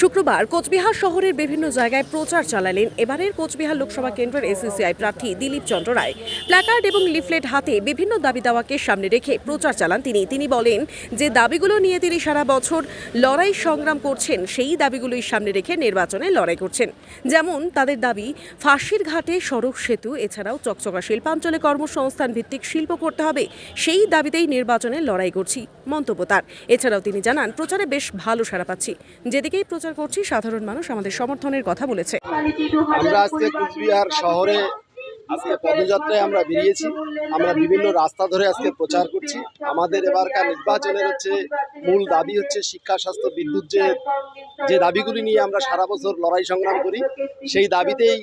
শুক্রবার কোচবিহার শহরের বিভিন্ন জায়গায় প্রচার চালালেন এবারের কোচবিহার লোকসভা কেন্দ্রের এসিসিআই প্রার্থী দিলীপ চন্দ্র রায়। প্ল্যাকার্ড এবং লিফলেট হাতে বিভিন্ন দাবি দাওয়াকে সামনে রেখে প্রচার চালান তিনি। তিনি বলেন যে দাবিগুলো নিয়ে তিনি সারা বছর লড়াই সংগ্রাম করছেন, সেই দাবিগুলোই সামনে রেখে নির্বাচনে লড়াই করছেন। যেমন তাদের দাবি, ফাঁসির ঘাটে সড়ক সেতু, এছাড়াও চকচকা শিল্পাঞ্চলে কর্মসংস্থান ভিত্তিক শিল্প করতে হবে, সেই দাবিতেই নির্বাচনে লড়াই করছি, মন্তব্য তার। এছাড়াও তিনি জানান, প্রচারে বেশ ভালো সাড়া পাচ্ছি। যেদিকেই প্রচার করছি। সাধারণ মানুষ আমাদের সমর্থনের কথা বলেছে। আমরা আজকে কুচবিহার শহরে আজকে পদযাত্রায় আমরা বেরিয়েছি। আমরা বিভিন্ন রাস্তা ধরে আজকে প্রচার করছি। আমাদের এবারকার নির্বাচনের হচ্ছে মূল দাবি হচ্ছে শিক্ষা স্বাস্থ্য বিদ্যুৎ যে যে দাবিগুলি নিয়ে আমরা সারা বছর লড়াই সংগ্রাম করি সেই দাবিতেই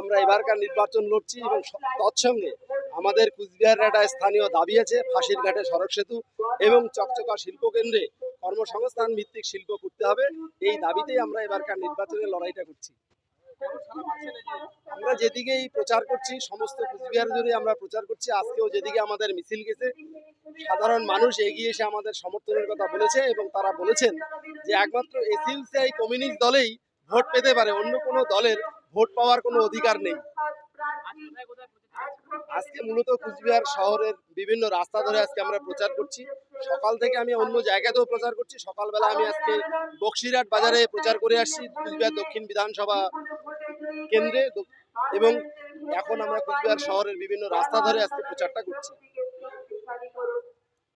আমরা এবারকার নির্বাচন লড়ছি এবং তৎসঙ্গে আমাদের কুচবিহারের একটা স্থানীয় দাবি আছে ফাঁসির ঘাটে সড়ক সেতু এবং চকচকা শিল্প কেন্দ্রে কর্মসংস্থান ভিত্তিক শিল্প করতে হবে। এই দাবিতেই আমরা এবারকার নির্বাচনের লড়াইটা করছি। আমরা যেদিকেই প্রচার করছি, সমস্ত কুচবিহার জুড়ে আমরা প্রচার করছি। আজকেও যেদিকে আমাদের মিছিল গেছে, সাধারণ মানুষ এগিয়ে এসে আমাদের সমর্থনের কথা বলেছে এবং তারা বলেছেন যে একমাত্র এসিউসিআই কমিউনিস্ট দলেই ভোট পেতে পারে, অন্য কোনো দলের ভোট পাওয়ার কোনো অধিকার নেই। আজকে মূলত কুচবিহার শহরের বিভিন্ন রাস্তা ধরে আজকে আমরা প্রচার করছি। সকাল থেকে আমি অন্য জায়গাতেও প্রচার করছি। সকালবেলা আমি আজকে বক্সিরহাট বাজারে প্রচার করে আসছি কুচবিহার দক্ষিণ বিধানসভা কেন্দ্রে। এবং এখন আমরা কুচবিহার শহরের বিভিন্ন রাস্তা ধরে আজকে প্রচারটা করছি।